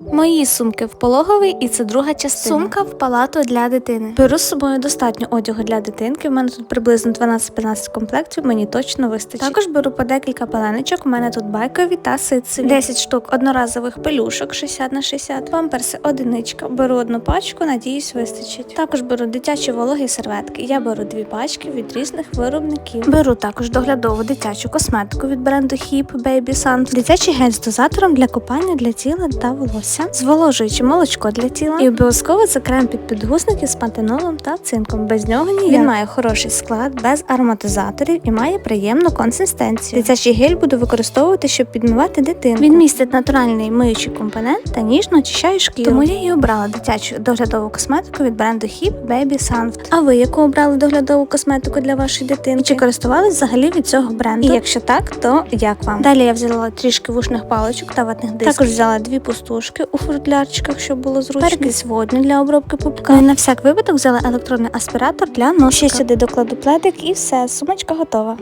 Мої сумки в пологовий, і це друга частина. Сумка в палату для дитини. Беру з собою достатньо одягу для дитинки. У мене тут приблизно 12-15 комплектів, мені точно вистачить. Також беру по декілька пеленичок. У мене тут байкові та ситцеві. 10 штук одноразових пелюшок 60 на 60, памперси одиничка. Беру одну пачку, надіюсь, вистачить. Також беру дитячі вологі серветки. Я беру дві пачки від різних виробників. Беру також доглядову дитячу косметику від бренду Hip Baby Sun, дитячий гель з дозатором для купання для тіла та волосся, зволожуюче молочко для тіла. І обов'язково це крем під підгузники з пантенолом та цинком. Без нього ніяк. Він має хороший склад, без ароматизаторів і має приємну консистенцію. Дитячий гель буду використовувати, щоб підмивати дитину. Він містить натуральний миючий компонент та ніжно очищає шкіру. Тому я і обрала дитячу доглядову косметику від бренду Hip Baby Sanft. А ви яку обрали доглядову косметику для вашої дитини? Чи користувались взагалі від цього бренду? І якщо так, то як вам? Далі я взяла трішки вушних паличок та ватних дисків. Також взяла дві пустушки у футлярчиках, щоб було зручно. Перекис водний для обробки пупка. Ну і на всяк випадок взяла електронний аспіратор для носа. Ще сюди докладу пледик і все, сумочка готова.